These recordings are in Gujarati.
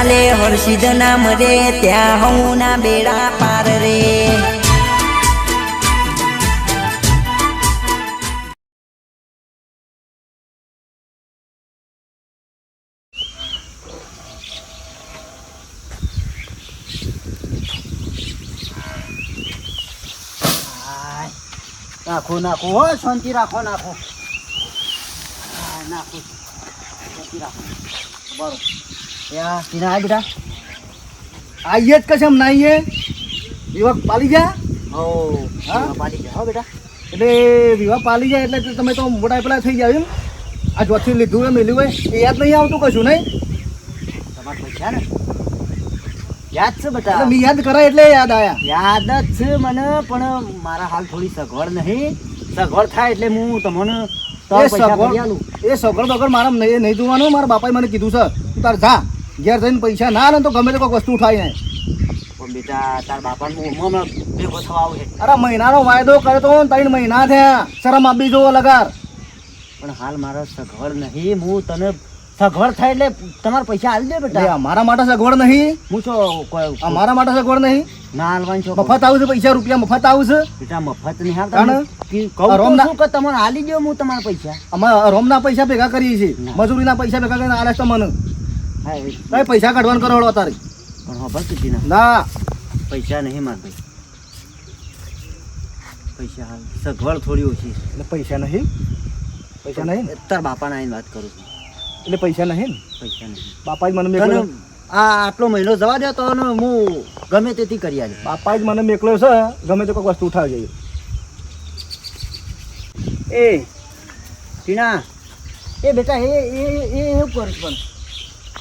ચાલે હર્ષિદ નામ રે, ત્યાં હું ના બેડા પાર રે. નાખો નાખો, હો, શાંતિ રાખો, નાખો. નાખો, શાંતિ રાખો. બરો. યા ટીના આય બેટા. આઈએ જ કશમ ના આઈએ વિવાહ પાલી જા હો હા? હા જા હો બેટા. એટલે વિવાહ પાલી જાય એટલે તમે તો મોટા પેલા થઈ જાય એમ. આ જોથી લીધું હોય મેલ્યું હોય એ યાદ નહીં આવતું કશું નહીં? તમારે પૈસા ને? યાદ છે બેટા. મેં યાદ કરાય એટલે યાદ આયા. યાદ જ છે મને પણ મારા હાલ થોડી સગવડ નહીં. સગવડ થાય એટલે હું તમને એ સગવડ એ સગવડ વગર મારા નહીં નહીં જોવાનું. મારા બાપાએ મને કીધું છે તું તાર જા. ઘેર જઈને પૈસા ના ને તો ગમે તે કોઈક વસ્તુ ઉઠાય ને પણ બેટા તાર બાપાને હું હમણાં ભેગો થવા આવું છે. અરે મહિનાનો વાયદો કરે તો ત્રણ મહિના થયા. શરમ આપી જોવો લગાર. પણ હાલ મારા સગવડ નહીં હું તને સગવડ થાય એટલે તમારા પૈસા આલી દે બેટા. અમારા માટે સગવડ નહીં. હું છો કોઈ અમારા માટે સગવડ નહીં. ના હાલવાનું છો. મફત આવું છે પૈસા રૂપિયા મફત આવું છે. બેટા મફત નહીં હાલ તાણે? તમારે કી- તમને આલી દો હું તમારા પૈસા. અમે રોમના પૈસા ભેગા કરીએ છીએ. ના. મજૂરીના પૈસા ભેગા કરીને આલે છે મને. કઈ પૈસા કાઢવાનું કરો અત્યારે પણ ખબર કીધી ના ના પૈસા નહીં માર ભાઈ પૈસા હાલ સગવડ થોડી ઓછી છે. એટલે પૈસા નહીં પૈસા નહીં? તાર બાપાને આવીને વાત કરું છું એટલે પૈસા નહીં પૈસા નહીં બાપા જ મને મેં આ આટલો મહિનો જવા દે તો હું ગમે તેથી કરી આજે બાપા જ મને મેકલો છે ગમે તે કોઈ વસ્તુ ઉઠાવી જઈએ એ ટીણા એ બેટા એ એ એ એવું કરું પણ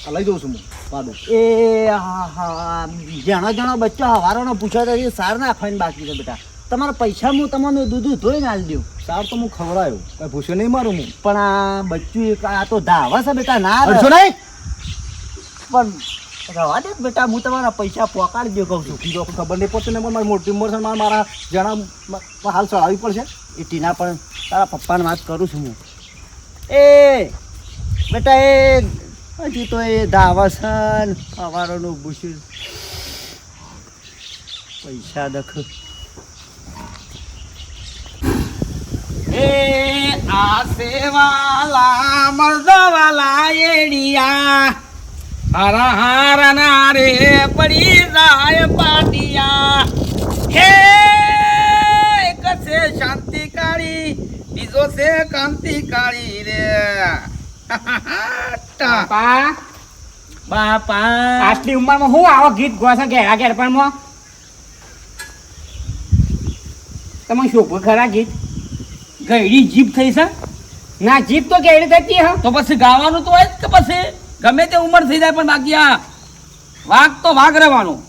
આ લઈ જઉં છું હું. પાડું. એ હા હા જણા જણા બચ્ચો હવારોનો પૂછો તો એ ના ખાઈને બાકી છે બેટા. તમારા પૈસા હું તમને દૂધ ધોઈને આલી દઉં. સાર તો હું ખવડાયો. કઈ ભૂસે નહીં મારું હું. પણ આ બચ્ચું એક આ તો ધાવા છે બેટા ના રહે. નહીં? પણ રવા દે બેટા હું તમારા પૈસા પોકાડી દઉં કહું છું. કીધો ખબર નહીં પડશે ને પણ મારી મોટી ઉંમર છે મારા મારા જણા હાલ ચડાવવી પડશે. એ ટીના પણ તારા પપ્પાને વાત કરું છું હું. એ બેટા એ હજી તો એ ધાવસન સવારોનું ભૂસ્યું પૈસા દખ. એ આસે વાલા મર્દવાલા એડિયા. હરા હાર ના રે પડી જાય પાટિયા. હે, એક છે શાંતિકાળી, બીજો છે કાંતિકાળી રે. ટા. બાપા. બાપા. આટલી ઉંમરમાં હું આવો ગીત ગોસે ઘેરા ઘેર પણ મો તમે શું ખરા ગીત? ગયડી જીભ થઈ છે? ના જીભ તો કેડી થતી હા. તો પછી ગાવાનું તો હોય કે પછી? ગમે તે ઉંમર થઈ જાય પણ બાકી આ વાઘ તો વાઘ રહેવાનું.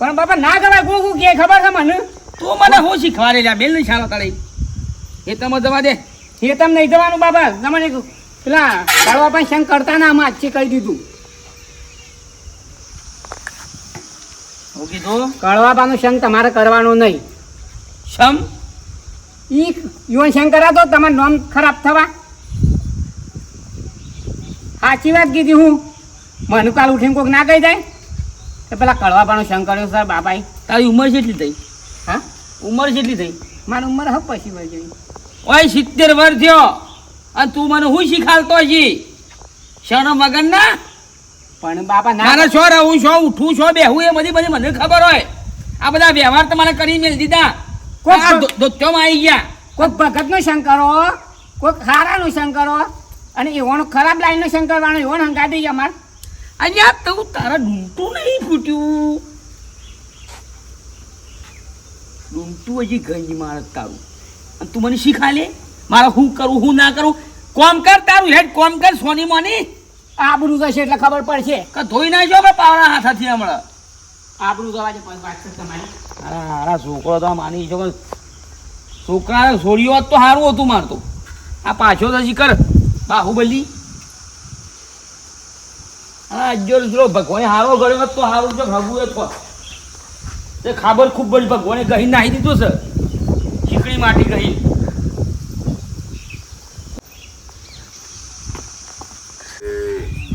પણ બાપા ના ગવાય ગુ ગુ કે ખબર છે મને? તું મને શું શીખવાડે લ્યા? બેલની શાળા તળી એ તમે જવા દે. એ તમને નહીં જવાનું બાપા. તમને પેલા કરવા પણ શંક કરતા ના આમાં આજથી કહી દીધું. હું કીધું? કળવાપાનું શંક તમારે કરવાનો નહીં. શમ? ઈ યુવન શંક કરાતો તમારું નામ ખરાબ થવા. સાચી વાત કીધી હું. મને કાલ ઉઠીને કોઈક ના કહી જાય કે પેલા કળવાબાનો શંક કર્યો સર બાપાએ. તારી ઉંમર કેટલી થઈ? હા? ઉંમર કેટલી થઈ? મારી ઉંમર હવે પછી વહી જઈ ઓય સિત્તેર વર્ષ થયો. અને તું મને હું શીખાડતો છી? શરમ વગર ના પણ બાપા ના છો રહું છો ઉઠું છો બેહું એ બધી બધી મને ખબર હોય. આ બધા વ્યવહાર તમારે કરી મેલ દીધા. કોક આ ધો- આવી ગયા. કોઈક ભગતનો શંક કોક હારાનો શંક કરો અને એવાનો ખરાબ લાઈનનો શંકર વાળો એવો હંકા દઈ અમાર અહીંયા તું તારા ડૂંટું નહીં ફૂટ્યું. ડૂંટું હજી ગંજ મારે તારું. અને તું મને શીખાલે મારે શું કરું શું ના કરું? કોમ કર તારું હેડ કોમ કર સોની મોની. આબરું જશે એટલે ખબર પડશે. કે ધોઈ નાખજો કે પાવડા હાથાથી હમણાં. આબરું વાત છે તમારી. અરે હારા છોકરો તો માની છો છોકરા છોડીઓ હોત તો સારું હતું મારતું આ પાછો તો હજી કર? બાહુબલી. હા જો જો ભગવાને હારો ગળ્યો હોત તો સારું છે ભગવું એ તો. ખાબર ખૂબ જ ભગવાને કહી નાહી દીધું છે. ચીકણી માટી ગહી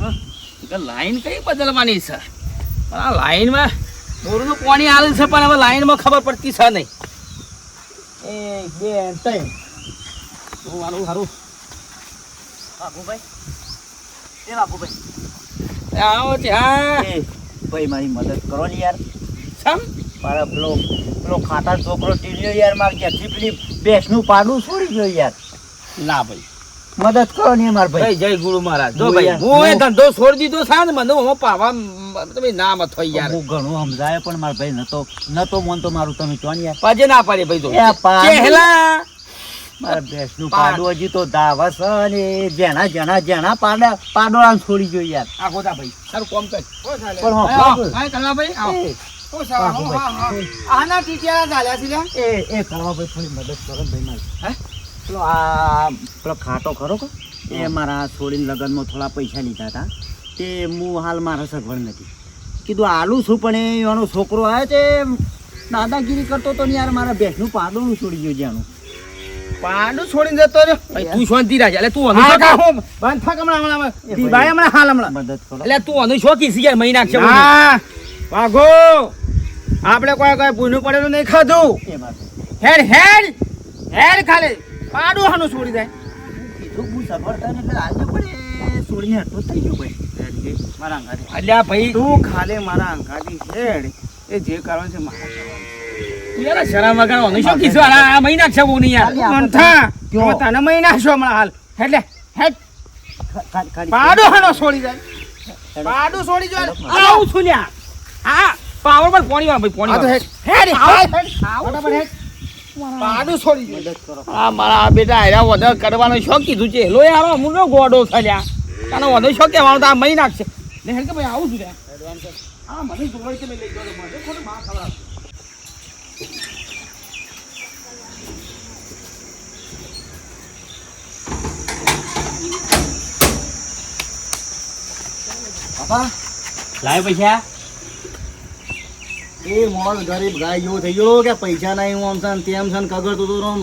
હા, કે લાય લાઈન કઈ બદલવાની છે? પણ આ લાઈનમાં બોરનું પાણી આવે છે પણ હવે લાઈનમાં ખબર પડતી છે નહીં. એક બે ત્રણ આનું સારું બાપુભાઈ એ બાપુભાઈ આવો છે હા. ભાઈ મારી મદદ કરો ને યાર. સમ મારા પેલો પેલો ખાતા છોકરો ટીલ્યો યાર મારે ક્યાંથી પેલી ભેંસનું પાડું છોડી ગયો યાર? ના ભાઈ. મદદ કરો ને મારા ભાઈ. જય જય ગુરુ મહારાજ. જો ભાઈ હું એ ધંધો છોડી દીધો છે ને મને હું પાવા તમે ના મત હોય યાર. હું ઘણું સમજાય પણ મારા ભાઈ નતો નતો મન તો મારું તમે ચોન યાર. પાજે ના પાડે ભાઈ તો. ચહેલા. મારા ભેંસનું પાડું. હજી તો દાવસ અને જેના જેના જેના જેણા પાડા પાડોળા છોડી ગયો યાર. આ ગોતા ભાઈ સારું કોમ કર. પણ હા બાપુ, હા, આવો. આના ટીચરા ચાલ્યા છે એ એ કરવા ભાઈ થોડી મદદ કરો ભાઈ મારી. હે? પેલો આ પેલો ખાટો ખરો કો? એ મારા છોડીને લગ્નમાં થોડા પૈસા લીધા હતા. તે હું હાલ મારા સગવડ નથી. કીધું આલું છું પણ એનો છોકરો આવે તે દાદાગીરી કરતો તો યાર મારા ભેંસનું પાડોનું છોડી ગયું જ્યાંનું પાડું છોડીને જતો રહ્યો. તું શાંતિ રાખ એટલે તું અનુ શોખ- હું? બંધ થાક હમણાં, હમણાં. દીભાઈ હમણાં, હાલ હમણાં. મદદ કરો. એટલે તું અનુ શો છે યાર મહિના છે હા વાઘો આપણે કોઈ કોઈ પૂનું પડેલું નહીં ખાધું. હેડ હેડ હેડ ખાલી. પાડું હાનું છોડી દે કીધું હું થાય ને એટલે આજે પણ છોડીને હટતો થઈ ગયો ભાઈ. મારા અંગારે. અલ્યા ભાઈ તું ખાલે મારા અંગાથી હેડ એ જે કારણ છે મારા યાર શરમ વગર અનુ શોખી છે. આ આ મહી નાખશે યાર. મંથા કયો? તને મહિના છો હમણાં હાલ. હેડ. લે હેડ ખાલી- હાનો છોડી જાય. પાડું છોડી જાય. આવું છું લ્યા. હા પાવર પર પોણી વાળો ભાઈ પોણી આ હેડ. હેડ હેડ. હેડ. પાડું છોડી મારા બેટા હેરા કરવાનો શોખ કીધું છે. લો યાર હું નો ગોડો થયા વધુ શોખ કહેવાનો તો આ મહી નાખશે. ને હેડ કે ભાઈ આવું છું હા મને જોડે કે લઈ જાઓ મને ખોટું માં ખવડાવ બાપા લાય પૈસા? એ મોડ ગરીબ ગાય જેવો થઈ ગયો કે પૈસા નહીં હું આમ છે તેમ છે તું તો આમ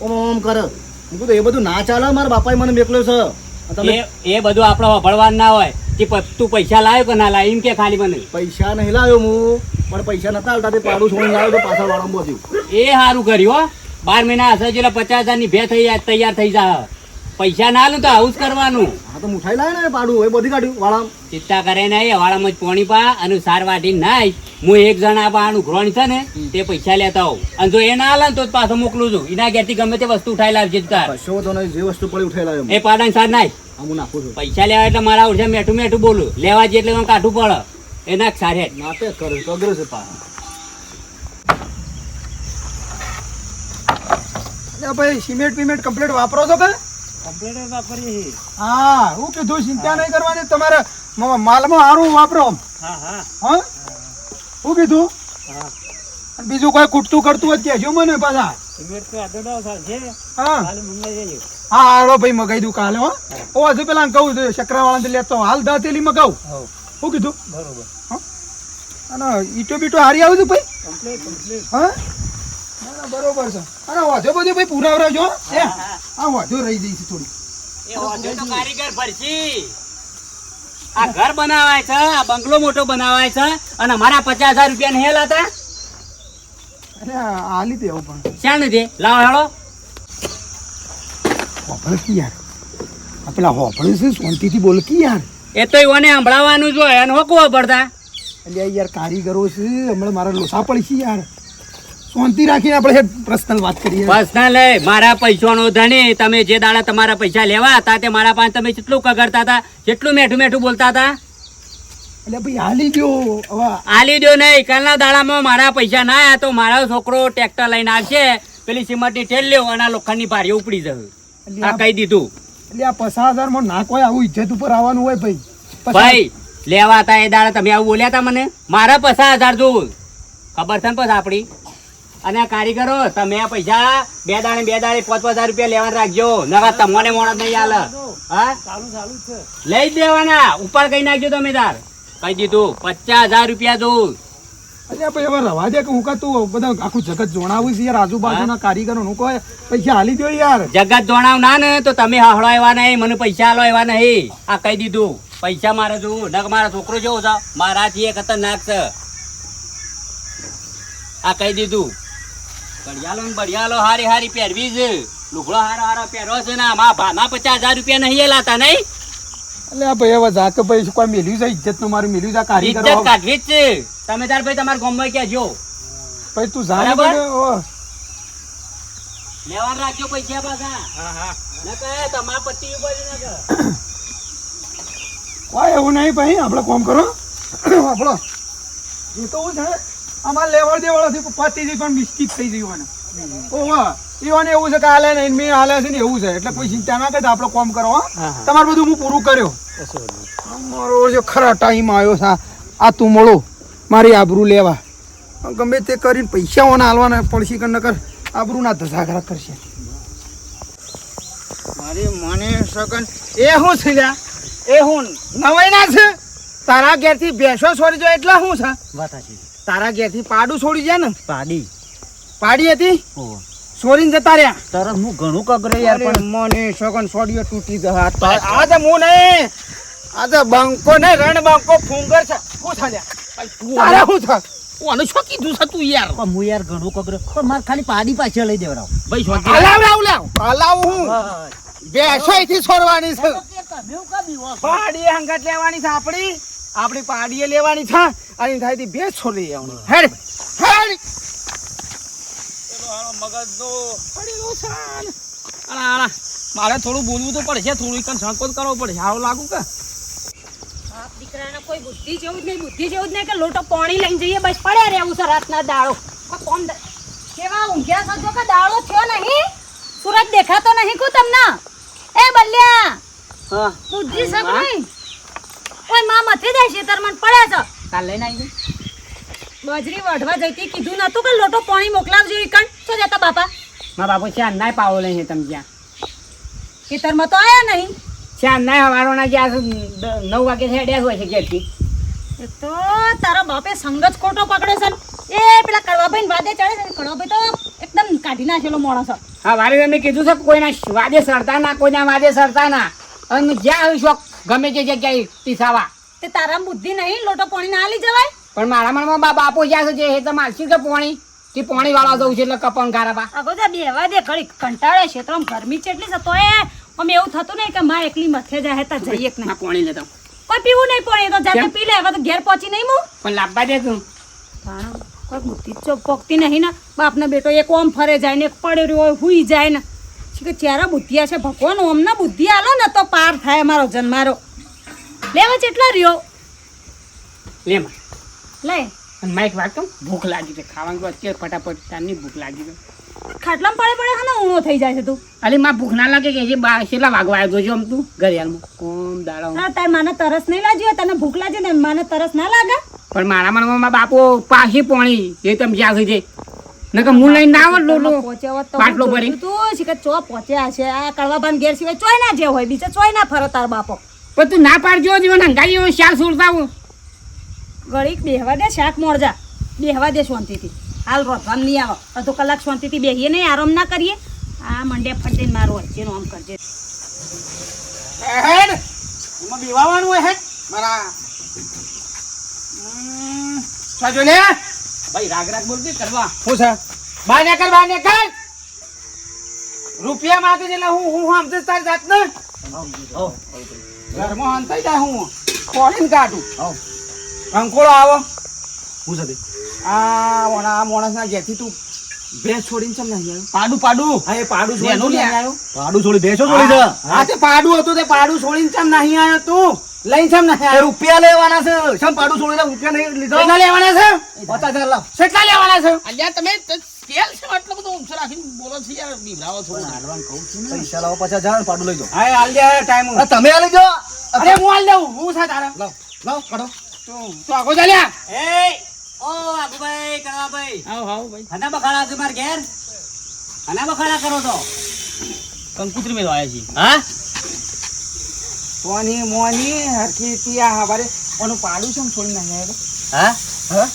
ઓમ ઓમ કરે. હું તો એ બધું ના ચાલે? મારા બાપાએ મને બેકલો છે. તમે એ બધું આપણે વફળવાનું ના હોય. કે તું પૈસા લાવ્યો કે ના લાવ્યો એમ કે ખાલી મને. પૈસા નહીં લાવ્યો હું પણ પૈસા નતા હાલતા તે પાડું છોડીને લાવ્યો તો પાછળ વાળા બધું એ સારું કર્યું હો. બાર મહિના હશે એટલે પચાસ હજારની ભે થઈ જાય તૈયાર થઈ જાય પૈસા ના આલું તો આવું જ કરવાનું. હા તો મુઠાઈ લાવે ને પાડું એ બધી કાઢ્યું વાળા ચિંતા કરે નહીં વાળામાં જ પોણી પા અને સાર વાટી નાય. હું એક જણા પાનું ગ્રોણ છે ને તે પૈસા લેતા હોઉં અને જો એ ના આલે તો પાછો મોકલું છું. એના ઘેરથી ગમે તે વસ્તુ ઉઠાઈ લાવજે તાર કશો તો નહીં જે વસ્તુ પડી ઉઠાઈ લાવ્યો એ પાડા સાર નાય. હું નાખું છું. પૈસા લેવા એટલે મારા ઓળખે મેઠું મેઠું બોલું. લેવા જે એટલે મને કાઠું પડે. એ નાખ સારે નાટે જ કરે અગ્ર છે પા ભાઈ સિમેન્ટ બિમેન્ટ કમ્પ્લીટ વાપરો છો કે? હા હું કીધું ચિંતા નહીં કરવાની તમારે માલમાં સારું વાપરો. હા હું. કીધું? અને બીજું કોઈ કૂટતું કરતું તો કહેજો મને પાછા. હા. હા હાલો ભાઈ મગાઈ દઉં કાલે હો. ઓ હજુ પેલા કહું ચક્રાવાળા લેતો હાલ દાતેલી મગાવું. શું કીધું? બરોબર. અને ઈટો બીટો હારી આવું છું ભાઈ? હા ના, ના, બરોબર છે. અને વાંધો બધું ભાઈ પુરાવરાજો એ આ વાંધો રહી જઈશ થોડી. એ હોદ્દો તો કારીગર ભરશી. આ ઘર બનાવાય છે આ બંગલો મોટો બનાવાય છે અને અમારા પચાસ હજાર રૂપિયા ને હેલ હતા અરે આ હાલી દેવું પણ. શાને નથી લાવો હેળો. હોભળ કી યાર. આ પેલા હોભળ છે શાંતિથી બોલ કી યાર. એ તો ઈવોને સંભળાવવાનું જો એને હોકવા પડતા? એટલે યાર કારીગરો છે હમણાં મારા લોસા પડશે છે યાર. શાંતિ રાખીને આપણે પર્સનલ વાત કરીએ. પર્સનલ મારા પૈસાનો ધણી તમે જે દાડા તમારા પૈસા લેવા હતા તે મારા પાસે તમે કેટલું કગરતા હતા કેટલું મેઠું મેઠું બોલતા હતા? એટલે ભાઈ હાલી ગયો હવે. આલી દો નહીં કાલના દાડામાં મારા પૈસા ના આવ્યા તો મારો છોકરો ટ્રેક્ટર લઈને આવશે પેલી સિમેન્ટની ઠેલ લેવો અને આ લોખંડની ભારી ઉપડી જશે. આ- કહી દીધું. એટલે આ પચાસ હજારમાં ના કોઈ આવું ઇજ્જત ઉપર આવવાનું હોય ભાઈ. ભાઈ લેવા હતા એ દાડા તમે આવું બોલ્યા હતા મને? મારા પચાસ હજાર જોવું ખબર છે ને પછી આપણી? અને આ કારીગરો તમે આ પૈસા બે દાડે બે દાડે પાંચ પાંચ હજાર રૂપિયા લેવા રાખજો. નવા તમને મોણ નહીં હાલ. હા? લઈ દેવાના. ઉપર કઈ નાખજો તમે તાર. કઈ દીધું? પચાસ હજાર રૂપિયા દઉં. અલ્યા ભાઈ હવે રવા દે કે હું તું બધા આખું જગત જોણાવું છે યાર આજુબાજુના કારીગરો કોઈ પૈસા હાલી દો યાર. જગત જોણાવ ના ને તો તમે હળો એવા નહીં મને પૈસા હાલો એવા નહીં. આ કહી દીધું? પૈસા મારે જોવું. નક મારો છોકરો જેવો છે. મારાથી એ ખતરનાક છે. આ કહી દીધું? ને બડિયાળો હારી હારી પહેરવી છે. લુગડો હારો હારો પહેરો છે ને આમાં ભાના પચાસ હજાર રૂપિયા નહીં લાતા નહીં? એટલે આ ભાઈ હવે જા ભાઈ શું કોઈ મેલ્યું છે? ઇજ્જતનું મારું મેલ્યું છે? કાઢી કરો. ઇજ્જત કાઢવી જ છે. તમે તાર ભાઈ તમારા ગામમાં કહેજો. ભાઈ તું જાણે બરાબર? લેવાનું રાખજો પૈસા પાછા. ન કહે તમાર પટ્ટી ઉપર ન કહે. કોઈ એવું નહીં ભાઈ આપણે કોમ કરો. આપણો. એ તો હું છે ને, અમારે લેવડ દેવડ હતી પતી જઈ પણ મિસ્ટેક થઈ ગઈ મને ઓવા ઈવોને એવું છે કે હાલે નહીં મેં હાલે છે ને એવું છે. એટલે કોઈ ચિંતા ના કરતા આપણે કોમ કરો તમારું બધું હું પૂરું કર્યો. મારો જો ખરા ટાઈમ આવ્યો છે આ- તું મળો મારી આબરૂ લેવા. ગમે તે કરીને પૈસા ઓને હાલવાના પડશે કે નકર આબરૂ ના ધસાઘરા કરશે. મારી મને સગન એ હું છે લ્યા? એ હું નવાઈ ના છે? તારા ઘેરથી બેસો છોડી જો એટલે શું છે? વાત સાચી તારા ઘેરથી પાડું છોડી જાય ને? પાડી. પાડી હતી. છોડીને જતા રહ્યા. તરત હું ઘણું કગરે યાર પણ મને સગન છોડીઓ તૂટી તો- આજે હું નહીં. આજે બંકો ને રણ બંકો ફૂંગર છે. હું થાલ્યા તારા હું થા? ઓને શું કીધું છે તું યાર? પણ હું યાર ઘણું કગરે પણ મારે ખાલી પાડી પાછળ લઈ દેવડાવ ભાઈ શોકી હલાવ લાવ લાવ હલાવ હું. બેસો અહીંથી છોડવાની છે? પાડી હંગત લેવાની છે આપણી. આપણી પાડીએ લેવાની છે અને થાય બે છોડી લેવાની હેડ હેડ. મગજનો. મારે થોડું બોલવું તો પડશે થોડું કણ સંકોચ કરવો પડશે. આવું લાગુ કે? બાપ દીકરાને કોઈ બુદ્ધિ જેવું જ નહીં બુદ્ધિ જેવું જ નહીં કે લોટો પાણી લઈને જઈએ બસ પડ્યા રહેવું છે રાતના દાડો. કોઈ કોમ કેવા ઊંઘ્યા છો? જો કે દાડો થયો નહીં. સુરત દેખાતો નહીં કુ તમને? એ બલ્યા બુદ્ધિ નહીં? ઓયમાં મથે જાય છે તાર પડે છે. કાલ લઈને આવી બાજરી વાઢવા જઈતી કીધું નતું કે લોટો પાણી મોકલાવજો ઈ કણ. શું જતા બાપા? મારા બાપુ ચાર નાય પાવો લઈને તમે જ્યાં ખેતરમાં તો આયા નહીં. ચાર નાય હવારોના ગયા નવ વાગે છેડ્યા હોય છે ઘેરથી. એ તો તારા બાપે સંગત ખોટો પકડે છે ને. એ પેલા કડવાભાઈ ને વાદે ચડે છે કડવાભાઈ તો એકદમ કાઢી નાખેલો માણસ છે. હા વારે મેં કીધું છે કોઈના વાદે સરતા ના કોઈના વાદે સરતા ના. અને જ્યાં આવ્યું શોખ ગમે તે જગ્યાએ પીસાવા. તે તારા બુદ્ધિ નહીં લોટો પાણી ના લઈ જવાય? પણ મારા મનમાં બા બાપુ જ્યાં છે એ તો મારશું કે પાણી. તે પાણી વાળા જવું છે એટલે કપણ ગારાબા. અગો જા બેવા દે ઘડી કંટાળે છે તો ગરમી ચેટલી છે એ અમે એવું થતું નહીં કે માં એકલી મથે જાય તા જઈએ કે ના પાણી લેતા. કોઈ પીવું નહીં પાણી તો જાતે પી લે હવે તો ઘેર પહોંચી નહીં હું પણ લાવવા દે તું. કોઈ બુદ્ધિ જ પોકતી નહીં ને. બાપનો બેટો એક ઓમ ફરે જાય ને એક પડ્યો રહ્યો હોય હુઈ જાય ને. કે ચારા બુદ્ધિયા છે? ભગવાન ઓમના બુદ્ધિ આલો ને તો પાર થાય મારો જન્મારો. લેવા જેટલા રહ્યો? લે માં. લે. અને માઇક વાત કહું ભૂખ લાગી છે. ખાવાનું અત્યારે ફટાફટ તારની ભૂખ લાગી છે. ખાટલામાં પડે પડે હા ઊણો થઈ જાય છે તું. અલી માં ભૂખ ના લાગે કે જે બા કેટલા વાગવા આવ્યો જો આમ તું ઘરિયાળમાં કોમ દાડા. હા તાર માને તરસ નહીં લાગ્યો તને ભૂખ લાગે ને માને તરસ ના લાગે? પણ મારા મનમાં બાપો પાછી પોણી એ તમે જ્યાં સુધી નકર હું લઈને ના આવત લોલો. લો પહોંચ્યા હોત તો બાટલો હું ભરી. તું છે કે ચો પહોંચ્યા છે આ કડવાભાન ઘેર સિવાય ચોય ના જે હોય બીજા ચોય ના ફરો તાર બાપો. પણ તું ના પાડજો જીવન હંગાઈ એવો શાલ સુરતા હું. ગળીક બેહવા દે શાક મોરજા. બેહવા દે શાંતિથી. હાલ રોધવાન નહીં આવો. અડધો કલાક શાંતિથી બેહીએ નહીં આરામ ના કરીએ. આ મંડે ફટીને મારો અરજીનું આમ કરજે. હેડ એમાં બીવાવાનું હોય હેડ. મારા સાજો લે ભાઈ રાગ રાગ બોલતી કરવા. શું છે? બાર ને કર બાર ને કર રૂપિયા માંગે છે એટલે હું હું સમજે તારી જાત ને ઘરમાં હંતાઈ જાય હું. કોળીને કાઢું. અંકોળો આવો. હું છે આ મોણા માણસના ઘેરથી તું ભેંસ છોડીને ચમ નહીં આવ્યો? પાડું પાડું. હા એ પાડું છોડીને આવ્યો? પાડું છોડી બેસો છોડી છે? હા તે પાડું હતું તે પાડું છોડીને ચમ નહીં આવ્યો તું? લઈને નહીં રૂપિયા લેવાના છે. શેમ પાડું છોડીને રૂપિયા નહીં લીધો? કેટલા લેવાના છે? પચાસ હજાર લાવ. કેટલા લેવાના છે? અલ્યા તમે સ્કેલ છે આટલો બધો ઊંચો રાખીને બોલો છો યાર બીવડાવો છો. પૈસા લાવો પચાસ હજાર પાડું લઈ જાઓ. હા હાલ દે ટાઈમ તમે આ લઈ જાઓ અરે હું હાલ દઉં હું છે તારા? લાવ લાવ કાઢો. તું તું આગો ચાલ્યા? એ ઓ આગુભાઈ કળવાભાઈ આવ આવ ભાઈ. હના બખાડા છે માર ઘેર? હના બખાડા કરો તો કંકુત્રી મેં આવ્યા છીએ. હા? મોની મોની હરખી ત્યાં હવારે. ઓનું પાડું છે છોડી નાખે હા? હા?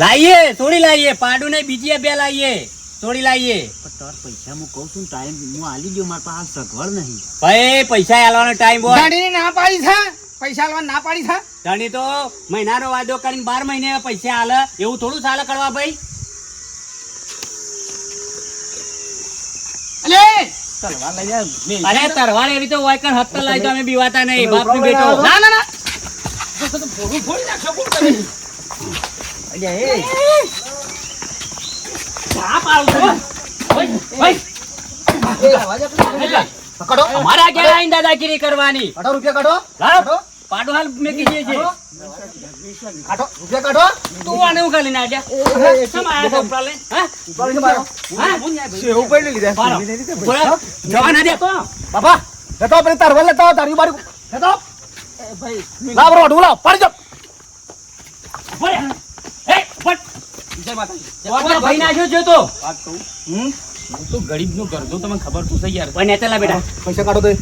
લાઈએ થોડી લાઈએ પાડું નહીં બીજી બે લાઈએ. થોડી લાઈએ. પણ તાર પૈસા હું કહું છું ટાઈમ હું આલી દઉં મારા પાસે સગવડ નહીં. ભાઈ પૈસા આલવાનો ટાઈમ હોય. ધણી ના પાડી છે પૈસા આલવા ના પાડી છે ધણી તો મહિનાનો વાયદો કરીને બાર મહિને પૈસા આલે. એવું થોડું ચાલે કરવા ભાઈ અલે તલવાર લઈ જા મેલ અરે તરવાર એવી તો હોય કણ હત્તર લાવી તો અમે બીવાતા નહીં. બાપની બેટો ના ના ના. દાદાગીરી કરવાની. રૂપિયા કાઢો. પાડો હાલ મે કીજે છે કાઢો રૂપિયા કાઢો તું આને હું ખાલી ના કેમ આયા છો ઉપરા લઈને? હા? ઉપાડીને મારો હા? સેવું પડી લીધા પાડો. જવા ના દે બાપા લેતો પેલી તાર વલ લેતો તારી બારી લેતો લાવ રો ઢોલા પાડી જો બોલે. એ, બોલ. જય માતાજી બોલ, ભાઈ નાખ્યો જો તો વાત કહું હું તો ગરીબનો ગરજો તમને ખબર તો સહી યાર પણ નેતેલા બેટા પૈસા કાઢો તો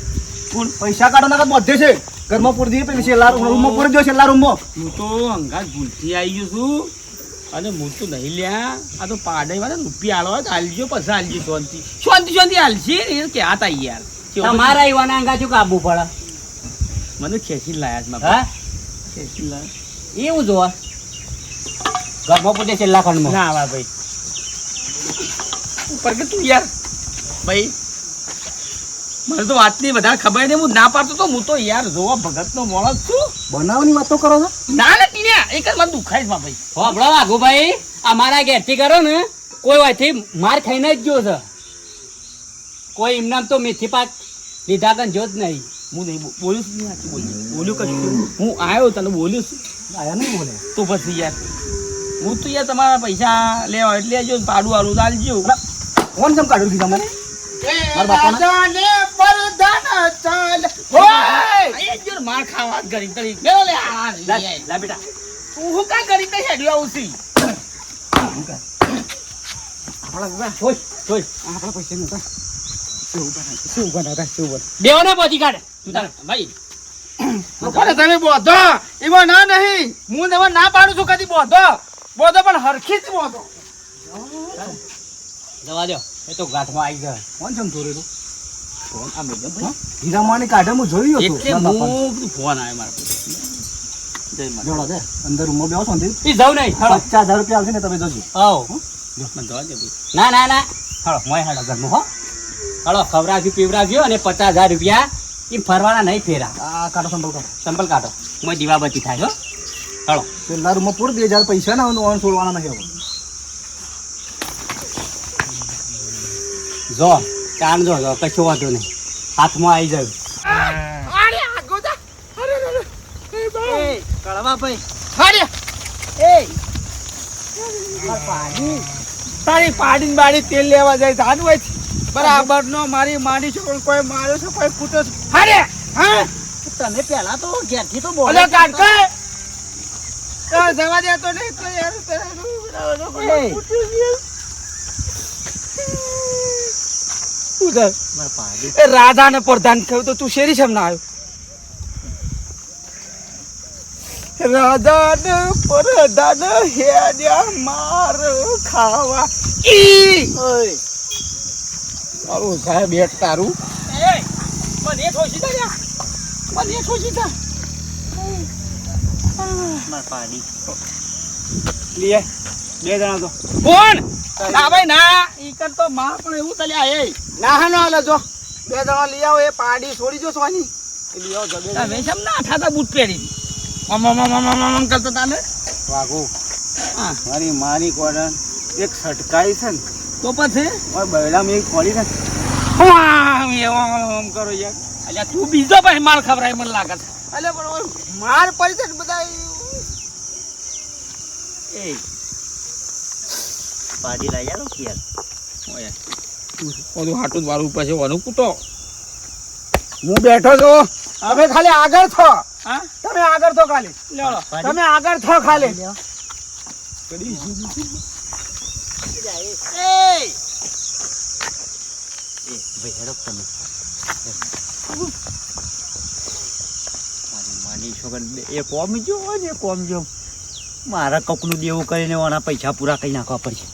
કોણ પૈસા કાઢો ના બધે છે ઘરમાં પૂરી દીધી પેલી છેલ્લા રૂમમાં પૂરી દો છેલ્લા રૂમમાં. હું તો અંગાજ ભૂલથી આવી ગયો છું. અને હું તો નહીં લ્યા. આ તો પાડે વાળા રૂપિયા આલો હોય તો હાલજો પછી હાલજો શાંતિ. શાંતિ શાંતિ હાલશે એ કે આ તા યાર. મારા તમારા ને અંગા શું કાબુ પડે? મને ખેંચી લાયા છે હા? ખેંચી લાયા. એવું જોવા? ઘરમાં પોતે છેલ્લા ખંડમાં. ના આવા ભાઈ. ઉપર કે તું યાર? ભાઈ મને તો વાતની વધારે ખબર નહીં. હું ના પાડતો તો હું તો યાર જોવા ભગતનો માણસ છું. બનાવની વાતો કરો છો? ના ના ટીન્યા. એક જ મને દુખાય છે મારા ભાઈ હોભળો વાઘુભાઈ અમારા ઘેરથી કરો ને કોઈ વાયથી માર ખાઈને જ ગયો છે. કોઈ એમનામ તો મેથી પાક લીધા કન જો જ નહીં. હું નહીં બોલું બોલ્યું છું નહીં બોલ્યું બોલ્યું કશું? હું આવ્યો તને બોલ્યું છું. આવ્યા નહીં બોલે? તો પછી યાર હું તો યાર તમારા પૈસા લેવા એટલે જો પાડું આલું ચાલજો કોણ જેમ કાઢ્યું કીધા મને? મારા બાપાના? માર ખાવા જ તરી બેલો લે આ લઈ લા આય. લા બેટા. તું હું કા ગરીબ તરી હેડ્યો આવું છું? છોય છોય આપણા પૈસા નતા શું બનાવતા શું બન બેવો ને પહોંચી કાઢ. તું તાર ભાઈ. કોને તમે બોધો. એમાં ના નહીં. હું તમે ના પાડું છું કદી બોધો. બોધો પણ હરખી જ બોધો. જવા દો એ તો ગાંઠમાં આવી ગયો. કોણ જેમ તું ફોન. આ મેં હીરામાની કાઢે હું જોયું હતું. એટલે. હું ફોન આવ્યો મારા જય માતા જોડો દે અંદર રૂમમાં બેસો શાંતિ. એ જવું નહીં પચાસ હજાર રૂપિયા આવશે ને તમે જોજો. આવો. મને જવા દે ભાઈ. ના ના ના. હળો મોય હળો ઘરનું હો. હળો ખવડાવજો પીવડાવજો અને પચાસ હજાર રૂપિયા એ ફરવાના નહીં ફેરા. આ કાઢો સંભળ કાઢો. સંપલ કાઢો. મોય દીવાબત્તી થાય હો. હળો પેલા રૂમમાં પૂરી દે હજાર પૈસા ના ઓન છોડવાના નહીં હવે. જો કાન જો જો કશો વાંધો નહીં. હાથમાં આવી જાય કળવા ભાઈ. તારી પાડીને બાડી તેલ લેવા જાય ધાન હોય બરાબર નો મારી માડી છો કોઈ માર્યો છે કોઈ ફૂટો છે. અરે હા? તમે પેલા તો ઘેરથી તો બોલો કાઢ જવા દે તો નહીં તો યાર એ રાધા ને પ્રધાન કહ્યું તો તું શેરી છે ના આવ્યો? રાધા ને પ્રધાન હેડ્યા માર ખાવા. ઈ! ઓય. તારું સાહેબ એક તારું. એ મને ઠોસી દે લ્યા. મને ઠોસી દે. મારા પાડી લે બે જણા તો. કોણ ના ભાઈ ના. ઈ કર તો માં પણ એવું તલ્યા એ ના હા ના જો. બે જણા લઈ આવો એ પાડી છોડી જો સોની. એ લઈ આવો જબે તમે કેમ ના થાતા બૂટ પહેરી ને વાગો હા. મારી માની કોડન એક સટકાઈ છે ને. તો પછી? મારા બૈડામાં એક પડી ને કરો યાર. અલ્યા તું બીજો ભાઈ માર ખબરાય મને લાગે છે. અલે પણ માર પડી છે ને બધા એ પાડી લઈ યાર. ઓય. ઓલું હાટું વાળું ઉપર છે ઓનું કૂટો. હું બેઠો છો. તમે ખાલી આગળ છો. હા? તમે આગળ થો ખાલી. તમે આગળ છો ખાલી. એ ભાઈ હેડો તમે. મારી માની છોકર એ કોમ જો ને કોમ જો. મારા કકનું દેવું કરીને ઓના પૈસા પૂરા કરી નાખવા પડશે.